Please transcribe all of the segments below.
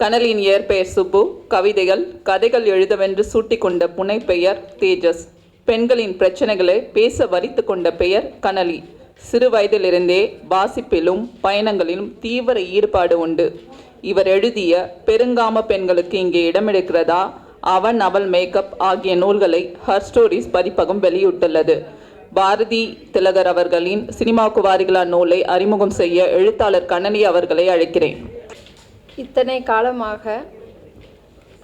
கனலின் இயற்பெயர் சுப்பு கவிதைகள் கதைகள் எழுதவென்று சூட்டிக்கொண்ட புனைப்பெயர் தேஜஸ். பெண்களின் பிரச்சனைகளை பேச வரித்து கொண்ட பெயர் கனலி. சிறு வயதிலிருந்தே வாசிப்பிலும் பயணங்களிலும் தீவிர ஈடுபாடு உண்டு. இவர் எழுதிய பெருங்காம பெண்களுக்கு இங்கே இடமெடுக்கிறதா அவன் அவள் மேக்கப் ஆகிய நூல்களை ஹர் ஸ்டோரிஸ் பதிப்பகம் வெளியிட்டுள்ளது. பாரதி திலகர் அவர்களின் சினிமா குவாரிகளா நூலை அறிமுகம் செய்ய எழுத்தாளர் கண்ணனி அவர்களை அழைக்கிறேன். இத்தனை காலமாக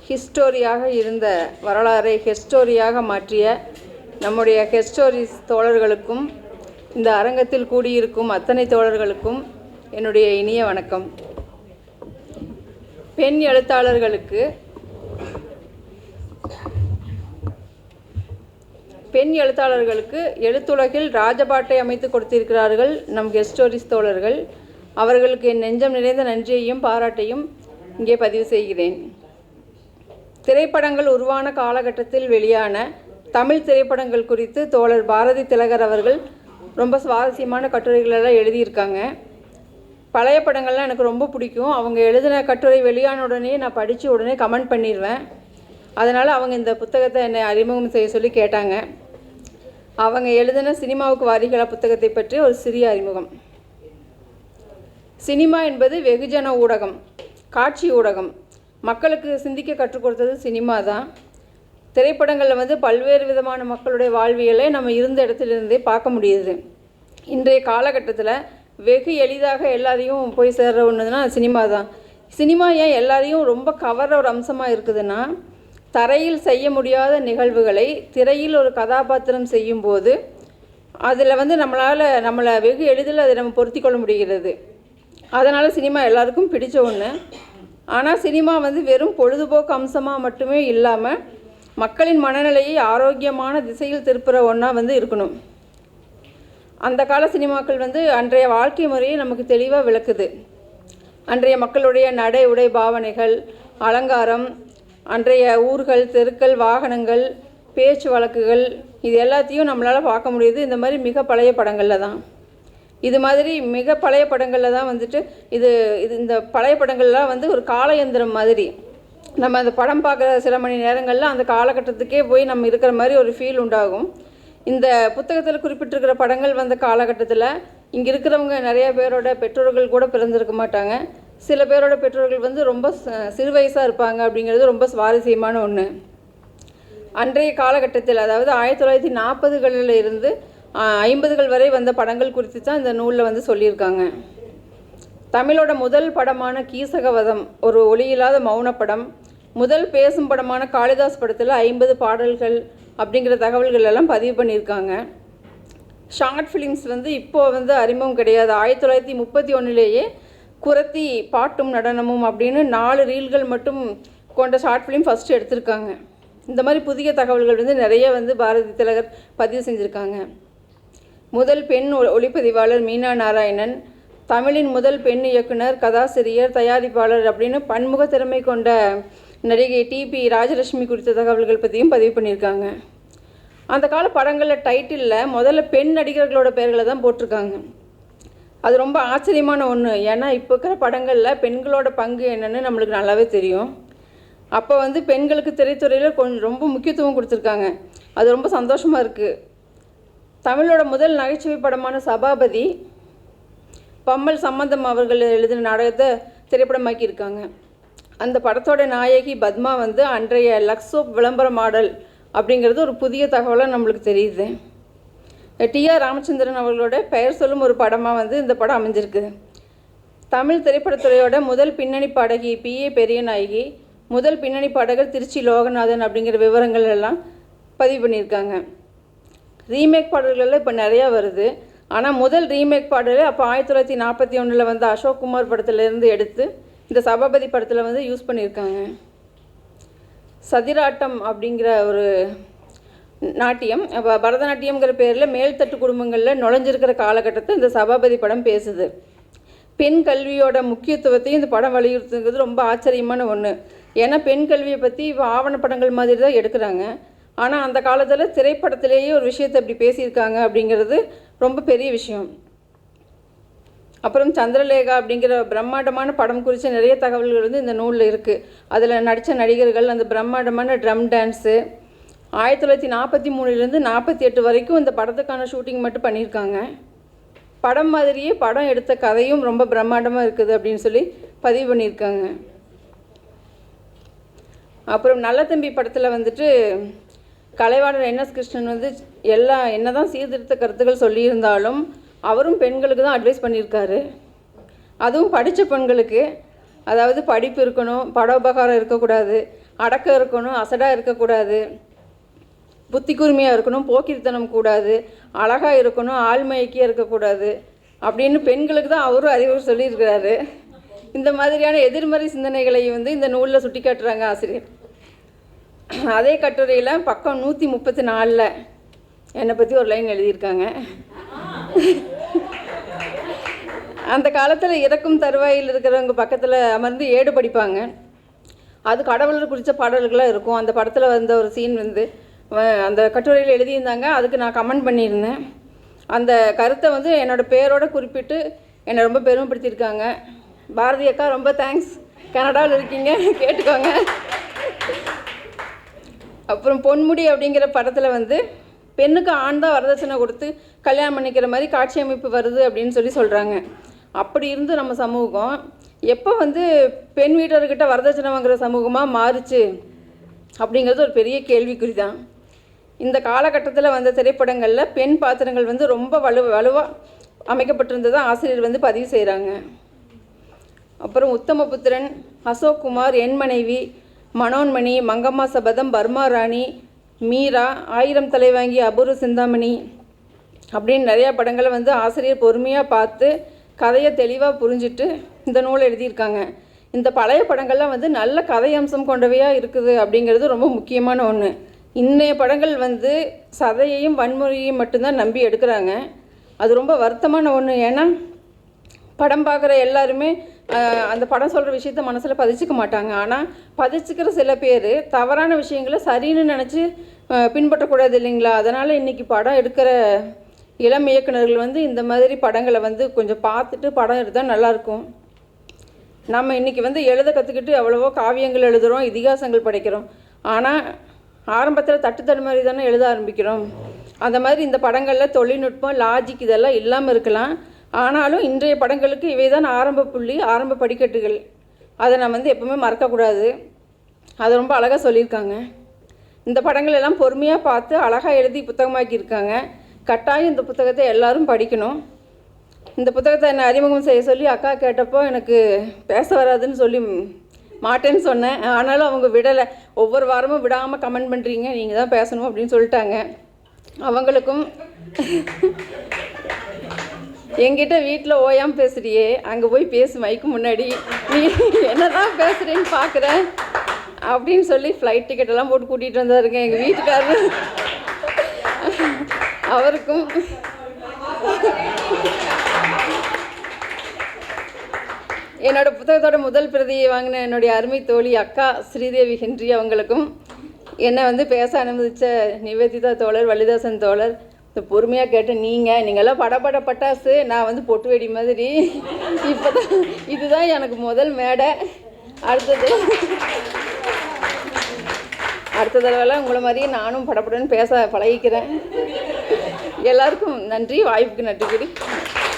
ஹிஸ்டோரியாக இருந்த வரலாறை ஹெஸ்டோரியாக மாற்றிய நம்முடைய ஹெஸ்டோரிஸ் தோழர்களுக்கும் இந்த அரங்கத்தில் கூடியிருக்கும் அத்தனை தோழர்களுக்கும் என்னுடைய இனிய வணக்கம். பெண் எழுத்தாளர்களுக்கு பெண் எழுத்தாளர்களுக்கு எழுத்துலகில் ராஜபாட்டை அமைத்து கொடுத்திருக்கிறார்கள் நம் கெஸ்டோரிஸ் தோழர்கள். அவர்களுக்கு என் நெஞ்சம் நிறைந்த நன்றியையும் பாராட்டையும் இங்கே பதிவு செய்கிறேன். திரைப்படங்கள் உருவான காலகட்டத்தில் வெளியான தமிழ் திரைப்படங்கள் குறித்து தோழர் பாரதி திலகர் அவர்கள் ரொம்ப சுவாரஸ்யமான கட்டுரைகளெல்லாம் எழுதியிருக்காங்க. பழைய படங்கள்லாம் எனக்கு ரொம்ப பிடிக்கும். அவங்க எழுதின கட்டுரை வெளியான உடனே நான் படித்து உடனே கமெண்ட் பண்ணிடுவேன். அதனால் அவங்க இந்த புத்தகத்தை என்னை அறிமுகம் செய்ய சொல்லி கேட்டாங்க. அவங்க எழுதின சினிமாவுக்கு வாரிகளா புத்தகத்தை பற்றி ஒரு சிறிய அறிமுகம். சினிமா என்பது வெகுஜன ஊடகம் காட்சி ஊடகம். மக்களுக்கு சிந்திக்க கற்றுக் கொடுத்தது சினிமா தான். திரைப்படங்களில் வந்து பல்வேறு விதமான மக்களுடைய வாழ்வியலை நம்ம இருந்த இடத்துலேருந்தே பார்க்க முடியுது. இன்றைய காலகட்டத்தில் வெகு எளிதாக எல்லாரையும் போய் சேர்ற ஒன்றுனா சினிமா தான். சினிமா ஏன் எல்லாரையும் ரொம்ப கவர்ற ஒரு அம்சமாக இருக்குதுன்னா தரையில் செய்ய முடியாத நிகழ்வுகளை திரையில் ஒரு கதாபாத்திரம் செய்யும்போது அதில் வந்து நம்மளால் நம்மளை வெகு எளிதில் அதை நம்ம பொருத்தி கொள்ள முடிகிறது. அதனால் சினிமா எல்லாருக்கும் பிடிச்ச ஒன்று ஆனால் சினிமா வந்து வெறும் பொழுதுபோக்கு அம்சமாக மட்டுமே இல்லாமல் மக்களின் மனநிலையை ஆரோக்கியமான திசையில் திருப்புற ஒன்றா வந்து இருக்கணும். அந்த கால சினிமாக்கள் வந்து அன்றைய வாழ்க்கை முறையை நமக்கு தெளிவாக விளக்குது. அன்றைய மக்களுடைய நடை உடை பாவனைகள் அலங்காரம் அன்றைய ஊர்கள் தெருக்கள் வாகனங்கள் பேச்சு வழக்குகள் இது எல்லாத்தையும் நம்மளால் பார்க்க முடியுது. இந்த மாதிரி மிக பழைய படங்களில் தான். இது மாதிரி மிக பழைய படங்களில் தான் வந்துட்டு இது இது இந்த பழைய படங்கள்லாம் வந்து ஒரு காலயந்திரம் மாதிரி. நம்ம அந்த படம் பார்க்குற சில மணி நேரங்களில் அந்த காலகட்டத்துக்கே போய் நம்ம இருக்கிற மாதிரி ஒரு ஃபீல் உண்டாகும். இந்த புத்தகத்தில் குறிப்பிட்டிருக்கிற படங்கள் வந்த காலகட்டத்தில் இங்கே இருக்கிறவங்க நிறைய பேரோட பெற்றோர்கள் கூட பிறந்திருக்க மாட்டாங்க. சில பேரோட பெற்றோர்கள் வந்து ரொம்ப ச- சிறு வயசாக இருப்பாங்க அப்படிங்கிறது ரொம்ப சுவாரஸ்யமான ஒன்று அன்றைய காலகட்டத்தில் அதாவது ஆயிரத்தி தொள்ளாயிரத்தி நாற்பதுகளில் இருந்து ஐம்பதுகள் வரை வந்த படங்கள் குறித்து தான் இந்த நூலில் வந்து சொல்லியிருக்காங்க. தமிழோட முதல் படமான கீசகவதம் ஒரு ஒளியில்லாத மௌன படம் முதல் பேசும் படமான காளிதாஸ் படத்தில் ஐம்பது பாடல்கள் அப்படிங்கிற தகவல்கள் எல்லாம் பதிவு பண்ணியிருக்காங்க. ஷார்ட் ஃபிலிம்ஸ் வந்து இப்போ வந்து அறிமுகம் கிடையாது. ஆயிரத்தி தொள்ளாயிரத்தி முப்பத்தி ஒன்றுலேயே குரத்தி பாட்டும் நடனமும் அப்படின்னு நாலு ரீல்கள் மட்டும் கொண்ட ஷார்ட் ஃபிலிம் ஃபஸ்ட்டு எடுத்திருக்காங்க. இந்த மாதிரி புதிய தகவல்கள் வந்து நிறைய வந்து பாரதி திலகர் பதிவு செஞ்சுருக்காங்க. முதல் பெண் ஒளிப்பதிவாளர் மீனா நாராயணன் தமிழின் முதல் பெண் இயக்குனர் கதாசிரியர் தயாரிப்பாளர் அப்படின்னு பன்முக திறமை கொண்ட நடிகை டிபி ராஜலட்சுமி குறித்த தகவல்கள் பற்றியும் பதிவு பண்ணியிருக்காங்க. அந்த கால படங்களில் டைட்டிலில் முதல்ல பெண் நடிகர்களோட பெயர்களை தான் போட்டிருக்காங்க. அது ரொம்ப ஆச்சரியமான ஒன்று ஏன்னா இப்போ இருக்கிற படங்களில் பெண்களோட பங்கு என்னென்னு நம்மளுக்கு நல்லாவே தெரியும். அப்போ வந்து பெண்களுக்கு திரைத்துறையில் கொஞ்சம் ரொம்ப முக்கியத்துவம் கொடுத்துருக்காங்க. அது ரொம்ப சந்தோஷமாக இருக்குது தமிழோட முதல் நகைச்சுவை படமான சபாபதி பம்மல் சம்பந்தம் அவர்கள் எழுதின நாடகத்தை திரைப்படமாக்கியிருக்காங்க. அந்த படத்தோட நாயகி பத்மா வந்து அன்றைய லக்ஸோப் விளம்பர மாடல் அப்படிங்கிறது ஒரு புதிய தகவலாக நம்மளுக்கு தெரியுது. டிஆர் ராமச்சந்திரன் அவர்களோட பெயர் சொல்லும் ஒரு படமாக வந்து இந்த படம் அமைஞ்சிருக்கு. தமிழ் திரைப்படத்துறையோட முதல் பின்னணி பாடகி பி ஏ பெரியநாயகி முதல் பின்னணி பாடகர் திருச்சி லோகநாதன் அப்படிங்கிற விவரங்கள் எல்லாம் பதிவு பண்ணியிருக்காங்க. ரீமேக் பாடல்கள்லாம் இப்போ நிறையா வருது. ஆனால் முதல் ரீமேக் பாடல் அப்போ ஆயிரத்தி தொள்ளாயிரத்தி நாற்பத்தி ஒன்றில் வந்து அசோக் குமார் படத்துலேருந்து எடுத்து இந்த சபாபதி படத்தில் வந்து யூஸ் பண்ணியிருக்காங்க. சதிராட்டம் அப்படிங்கிற ஒரு நாட்டியம் இப்போ பரதநாட்டியம்ங்கிற பேரில் மேல்தட்டு குடும்பங்களில் நுழைஞ்சிருக்கிற காலகட்டத்தை இந்த சபாபதி படம் பேசுது. பெண் கல்வியோட முக்கியத்துவத்தையும் இந்த படம் வலியுறுத்துங்கிறது ரொம்ப ஆச்சரியமான ஒன்று ஏன்னா பெண் கல்வியை பற்றி இப்போ ஆவணப்படங்கள் மாதிரி தான் எடுக்கிறாங்க. ஆனால் அந்த காலத்தில் திரைப்படத்திலேயே ஒரு விஷயத்தை அப்படி பேசியிருக்காங்க அப்படிங்கிறது ரொம்ப பெரிய விஷயம். அப்புறம் சந்திரலேகா அப்படிங்கிற பிரம்மாண்டமான படம் குறித்த நிறைய தகவல்கள் வந்து இந்த நூலில் இருக்குது அதில் நடித்த நடிகர்கள் அந்த பிரம்மாண்டமான ட்ரம் டான்ஸு ஆயிரத்தி தொள்ளாயிரத்தி நாற்பத்தி மூணுலேருந்து நாற்பத்தி எட்டு வரைக்கும் இந்த படத்துக்கான ஷூட்டிங் மட்டும் பண்ணியிருக்காங்க. படம் மாதிரியே படம் எடுத்த கதையும் ரொம்ப பிரம்மாண்டமாக இருக்குது அப்படின்னு சொல்லி பதிவு பண்ணியிருக்காங்க. அப்புறம் நல்ல தம்பி படத்தில் வந்துட்டு கலைவாணர் என்எஸ் கிருஷ்ணன் வந்து எல்லா என்னதான் சீர்திருத்த கருத்துக்கள் சொல்லியிருந்தாலும் அவரும் பெண்களுக்கு தான் அட்வைஸ் பண்ணியிருக்காரு. அதுவும் படித்த பெண்களுக்கு. அதாவது படிப்பு இருக்கணும் படோபகாரம் இருக்கக்கூடாது அடக்கம் இருக்கணும் அசடாக இருக்கக்கூடாது புத்தி கூர்மையாக இருக்கணும் போக்கிரித்தனம் கூடாது அழகாக இருக்கணும் ஆள்மயக்கியாக இருக்கக்கூடாது அப்படின்னு பெண்களுக்கு தான் அவரும் அறிவுரை சொல்லியிருக்கிறாரு. இந்த மாதிரியான எதிர்மறை சிந்தனைகளை வந்து இந்த நூலில் சுட்டி காட்டுறாங்க ஆசிரியர். அதே கட்டுரையில் பக்கம் நூற்றி முப்பத்தி நாலில் என்னை பற்றி ஒரு லைன் எழுதியிருக்காங்க. அந்த காலத்தில் இறக்கும் தருவாயில் இருக்கிறவங்க பக்கத்தில் அமர்ந்து ஏடு படிப்பாங்க. அது கடவுளர் குறித்த பாடல்களாக இருக்கும். அந்த படத்தில் வந்த ஒரு சீன் வந்து அந்த கட்டுரையில் எழுதியிருந்தாங்க. அதுக்கு நான் கமெண்ட் பண்ணியிருந்தேன். அந்த கருத்தை வந்து என்னோடய பேரோட குறிப்பிட்டு என்னை ரொம்ப பெருமைப்படுத்தியிருக்காங்க. பாரதி அக்கா ரொம்ப தேங்க்ஸ் கனடாவில் இருக்கீங்க. கேட்டுக்கோங்க. அப்புறம் பொன்முடி அப்படிங்கிற படத்தில் வந்து பெண்ணுக்கு ஆண் தான் வரதட்சணை கொடுத்து கல்யாணம் பண்ணிக்கிற மாதிரி காட்சி அமைப்பு வருது அப்படின்னு சொல்லி சொல்கிறாங்க அப்படி இருந்து நம்ம சமூகம் எப்போ வந்து பெண் வீட்டர்கிட்ட வரதட்சணை வாங்குற சமூகமாக மாறுச்சு அப்படிங்கிறது ஒரு பெரிய கேள்விக்குறி தான் இந்த காலகட்டத்தில் வந்த திரைப்படங்களில் பெண் பாத்திரங்கள் வந்து ரொம்ப வலு வலுவாக அமைக்கப்பட்டிருந்ததை ஆசிரியர் வந்து பதிவு செய்கிறாங்க அப்புறம் உத்தமபுத்திரன் அசோக் குமார் என் மனைவி மனோன்மணி மங்கம்மா சபதம் பர்மா ராணி மீரா ஆயிரம் தலைவாங்கி அபூர்வ சிந்தாமணி அப்படின்னு நிறையா படங்களை வந்து ஆசிரியர் பொறுமையாக பார்த்து கதையை தெளிவாக புரிஞ்சுட்டு இந்த நூலை எழுதியிருக்காங்க. இந்த பழைய படங்கள்லாம் வந்து நல்ல கதை அம்சம் கொண்டவையாக இருக்குது அப்படிங்கிறது ரொம்ப முக்கியமான ஒன்று இன்றைய படங்கள் வந்து சதையையும் வன்முறையையும் மட்டும்தான் நம்பி எடுக்கிறாங்க. அது ரொம்ப வருத்தமான ஒன்று ஏன்னா படம் பார்க்குற எல்லாருமே அந்த படம் சொல்கிற விஷயத்த மனசில் பதிச்சுக்க மாட்டாங்க. ஆனால் பதிச்சுக்கிற சில பேர் தவறான விஷயங்களை சரின்னு நினச்சி பின்பற்றக்கூடாது இல்லைங்களா? அதனால் இன்றைக்கி படம் எடுக்கிற இளம் இயக்குனர்கள் வந்து இந்த மாதிரி படங்களை வந்து கொஞ்சம் பார்த்துட்டு படம் எடுத்தால் நல்லாயிருக்கும். நம்ம இன்றைக்கி வந்து எழுத கற்றுக்கிட்டு எவ்வளவோ காவியங்கள் எழுதுகிறோம் இதிகாசங்கள் படைக்கிறோம். ஆனால் ஆரம்பத்தில் தட்டு தடுமாறி தானே எழுத ஆரம்பிக்கிறோம். அந்த மாதிரி இந்த படங்களில் தொழில்நுட்பம் லாஜிக் இதெல்லாம் இல்லாமல் இருக்கலாம். ஆனாலும் இன்றைய படங்களுக்கு இவை தான் ஆரம்ப புள்ளி ஆரம்ப படிக்கட்டுகள். அதை நம்ம வந்து எப்பவுமே மறக்கக்கூடாது. அதை ரொம்ப அழகாக சொல்லியிருக்காங்க. இந்த படங்கள் எல்லாம் பொறுமையாக பார்த்து அழகாக எழுதி புத்தகமாக்கியிருக்காங்க. கட்டாயம் இந்த புத்தகத்தை எல்லாரும் படிக்கணும். இந்த புத்தகத்தை என்னை அறிமுகம் செய்ய சொல்லி அக்கா கேட்டப்போ எனக்கு பேச வராதுன்னு சொல்லி மாட்டேன்னு சொன்னேன். ஆனாலும் அவங்க விடலை. ஒவ்வொரு வாரமும் விடாமல் கமெண்ட் பண்ணுறீங்க நீங்கள் தான் பேசணும் அப்படின்னு சொல்லிட்டாங்க. அவங்களுக்கும் எங்கிட்ட வீட்டில் ஓயாமல் பேசுறியே. அங்கே போய் பேசு மைக்கு முன்னாடி. நீ என்ன தான் பேசுகிறேன்னு பார்க்குறேன் அப்படின்னு சொல்லி ஃப்ளைட் டிக்கெட் எல்லாம் போட்டு கூட்டிகிட்டு வந்தாருங்க எங்கள் வீட்டுக்காரர். அவருக்கும். என்னோட புத்தகத்தோட முதல் பிரதியை வாங்கின என்னுடைய அருமை தோழி அக்கா ஸ்ரீதேவி ஹென்றி அவங்களுக்கும். என்னை வந்து பேச அனுமதித்த நிவேதிதா தோழர் வள்ளிதாசன் தோழர் இந்த பொறுமையாக கேட்டேன் நீங்கள் நீங்கள்லாம் படபட பட்டாசு நான் வந்து பொட்டு வெடி மாதிரி. இப்போ தான் இதுதான் எனக்கு முதல் மேடை. அடுத்தது அடுத்த தடவைலாம் உங்களை மாதிரியே நானும் படப்படன்னு பேச பழகிக்கிறேன். எல்லாருக்கும் நன்றி வாய்ப்புக்கு நட்டுக்கிறேன்